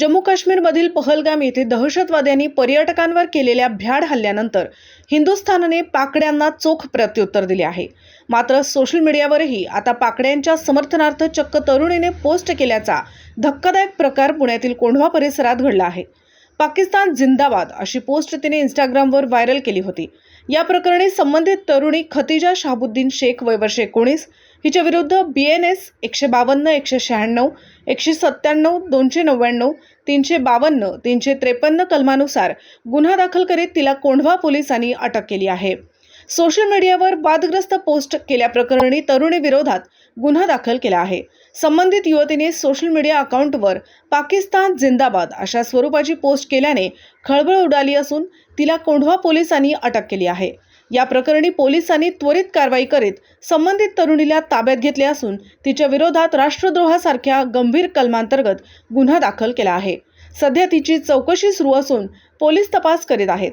जम्मू काश्मीरमधील पहलगाम येथे दहशतवाद्यांनी पर्यटकांवर केलेल्या भ्याड हल्ल्यानंतर हिंदुस्थानने पाकड्यांना चोख प्रत्युत्तर दिले आहे. मात्र सोशल मीडियावरही आता पाकड्यांच्या समर्थनार्थ चक्क तरुणीने पोस्ट केल्याचा धक्कादायक प्रकार पुण्यातील कोंढवा परिसरात घडला आहे. पाकिस्तान जिंदाबाद अशी पोस्ट तिने इंस्टाग्रामवर व्हायरल केली होती. या प्रकरणी संबंधित तरुणी खतिजा शाहबुद्दीन शेख वय वर्ष एकोणीस हिच्या विरुद्ध बी एन एस एकशे बावन्न एकशे शहाण्णव एकशे सत्त्याण्णव दोनशे नव्याण्णव तीनशे बावन्न तीनशे त्रेपन्न कलमानुसार गुन्हा दाखल करीत तिला कोंढवा पोलिसांनी अटक केली आहे. सोशल मीडियावर वादग्रस्त पोस्ट केल्याप्रकरणी तरुणीविरोधात गुन्हा दाखल केला आहे. संबंधित युवतीने सोशल मीडिया अकाउंटवर पाकिस्तान जिंदाबाद अशा स्वरूपाची पोस्ट केल्याने खळबळ उडाली असून तिला कोंढवा पोलिसांनी अटक केली आहे. या प्रकरणी पोलिसांनी त्वरित कारवाई करीत संबंधित तरुणीला ताब्यात घेतले असून तिच्या विरोधात राष्ट्रद्रोहासारख्या गंभीर कलमांतर्गत गुन्हा दाखल केला आहे. सध्या तिची चौकशी सुरू असून पोलीस तपास करीत आहेत.